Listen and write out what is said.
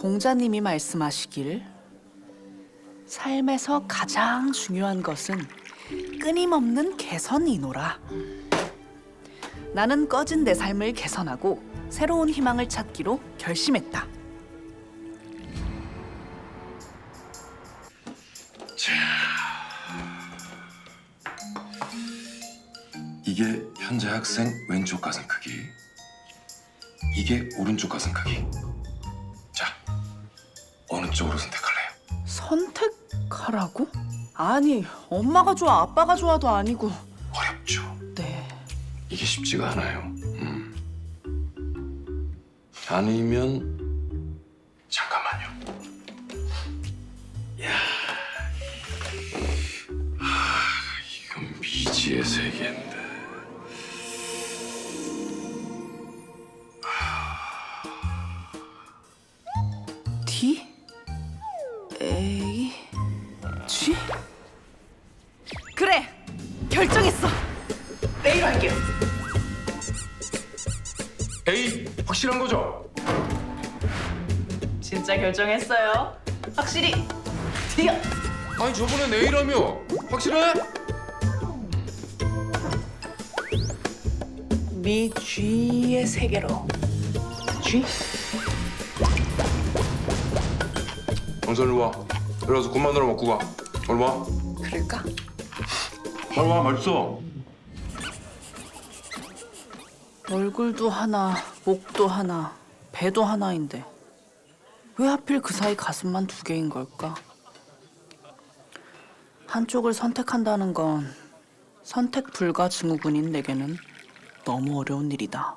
공자님이 말씀하시길 삶에서 가장 중요한 것은 끊임없는 개선이노라. 나는 꺼진 내 삶을 개선하고 새로운 희망을 찾기로 결심했다. 이게 현재 학생 왼쪽 가슴 크기. 이게 오른쪽 가슴 크기. 자, 어느 쪽으로 선택할래요? 선택하라고? 아니, 엄마가 좋아, 아빠가 좋아도 아니고. 어렵죠. 네. 이게 쉽지가 않아요. 음. 아니면 잠깐만요. 야, 아, 이건 미지의 세계인데. D A G 그래 결정했어. 내일 할게요. 에이, 확실한 거죠? 진짜 결정했어요. 확실히 D야 아니 저번에 내일하며. 확실해? 미 G의 세계로. G 정선 일로 와. 일로 와서 군만 들어 먹고 가. 얼마? 와. 그럴까 빨리 와, 맛있어. 얼굴도 하나 목도 하나 배도 하나인데 왜 하필 그 사이 가슴만 두 개인 걸까 한쪽을 선택한다는 건 선택 불가 증후군인 내게는 너무 어려운 일이다.